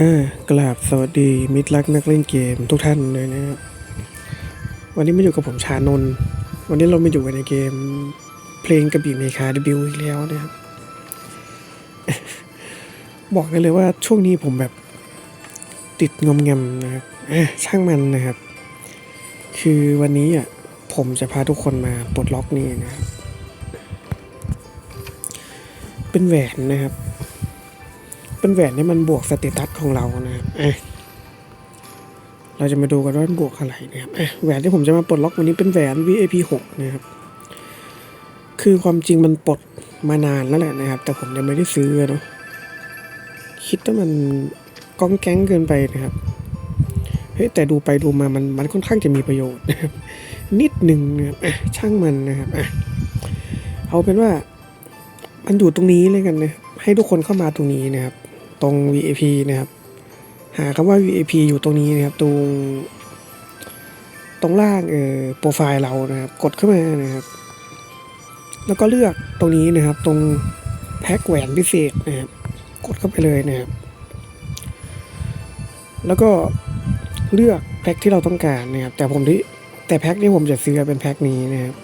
อ่ากราบสวัสดีมิตรรักนักเล่นเกมทุกท่านเลยนะครับวันนี้มาอยู่กับผมชานนท์วันนี้เรามาอยู่กันในเกม เพลงกระบี่เมคาดบิวอีกแล้วนะครับ บอกได้เลยว่าช่วงนี้ผมแบบติดงอมแงมนะครับอะช่างมันนะครับ คือวันนี้อะผมจะพาทุกคนมาปลดล็อกนี่นะครับ เป็นแหวนนะครับ เป็นแหวนที่มันบวกสเตตัสของเรานะครับอะเราจะมาดูกันว่าบวกอะไรนะครับอะแหวนที่ผมจะมาปลดล็อกวันนี้เป็นแหวน VIP 6นะครับ คือความจริงมันปลดมานานแล้วแหละนะครับ แต่ผมยังไม่ได้ซื้อเนาะ คิดว่ามันก้องแก๊งเกินไปนะครับ เฮ้ยแต่ดูไปดูมามันมันค่อนข้างจะมีประโยชน์นะครับ นิดหนึ่งนะครับอะช่างมันนะครับเอาเป็นว่ามันอยู่ตรงนี้เลยกันนะ ให้ทุกคนเข้ามาตรงนี้นะครับ ตรง VIP นะครับ หาคำว่า VIP อยู่ตรงนี้นะครับตรงตรงล่างเออโปรไฟล์เรานะครับ กดเข้ามานะครับ แล้วก็เลือกตรงนี้นะครับ ตรงแพ็กแหวนพิเศษนะครับ กดเข้าไปเลยนะครับ แล้วก็เลือกแพ็กที่เราต้องการนะครับ แต่ผมที่แต่แพ็กที่ผมจะซื้อเป็นแพ็กนี้นะครับ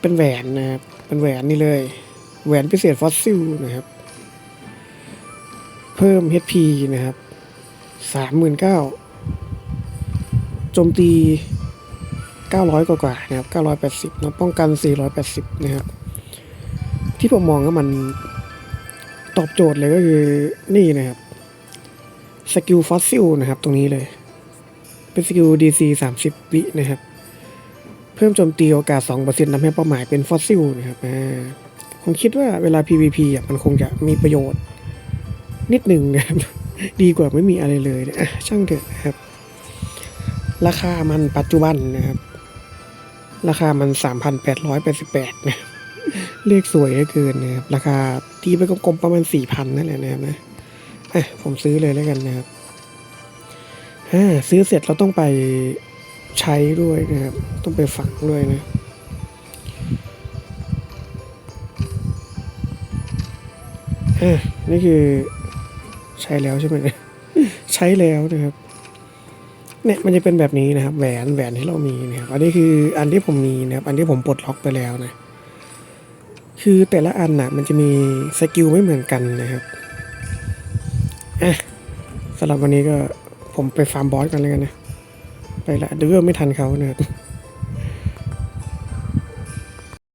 เป็นแหวนนะครับ เป็นแหวนนี่เลย แหวนพิเศษฟอสซิลนะครับ พิ่ม HP นะครับสามหมื่นเก้าโจมตีเก้าร้อยกว่าๆนะครับเก้าร้อยแปดสิบนะป้องกันสี่ร้อยแปดสิบนะครับ ที่ผมมองว่ามันตอบโจทย์เลยก็คือนี่นะครับ สกิลฟอสซิลนะครับตรงนี้เลย เป็นสกิล DC สามสิบวินะครับ เพิ่มโจมตีโอกาสสองเปอร์เซ็นต์ทำให้เป้าหมายเป็นฟอสซิลนะครับผมคิดว่าเวลา PVP อะมันคงจะมีประโยชน์ นิดหนึ่งนะครับ ดีกว่าไม่มีอะไรเลยนะช่างเถอะนะครับ ราคามันปัจจุบันนะครับ ราคามันสามพันแปดร้อยแปดสิบแปดนะเลขสวยเหลือเกินนะครับ ราคาตีไปกลมๆประมาณสี่พันนั่นแหละนะครับนะอะผมซื้อเลยแล้วกันนะครับอ่าซื้อเสร็จเราต้องไปใช้ด้วยนะครับ ต้องไปฝังด้วยนะอะนี่คือ ใช้แล้วใช่ไหมใช้แล้วนะครับเนี่ยมันจะเป็นแบบนี้นะครับ แหวนแหวนที่เรามีนะครับอันนี้คืออันที่ผมมีนะครับ อันที่ผมปลดล็อกไปแล้วนะ คือแต่ละอันนะมันจะมีสกิลไม่เหมือนกันนะครับอะสำหรับวันนี้ก็ผมไปฟาร์มบอสกันเลยกันนะ ไปละเดี๋ยวไม่ทันเขานะครับ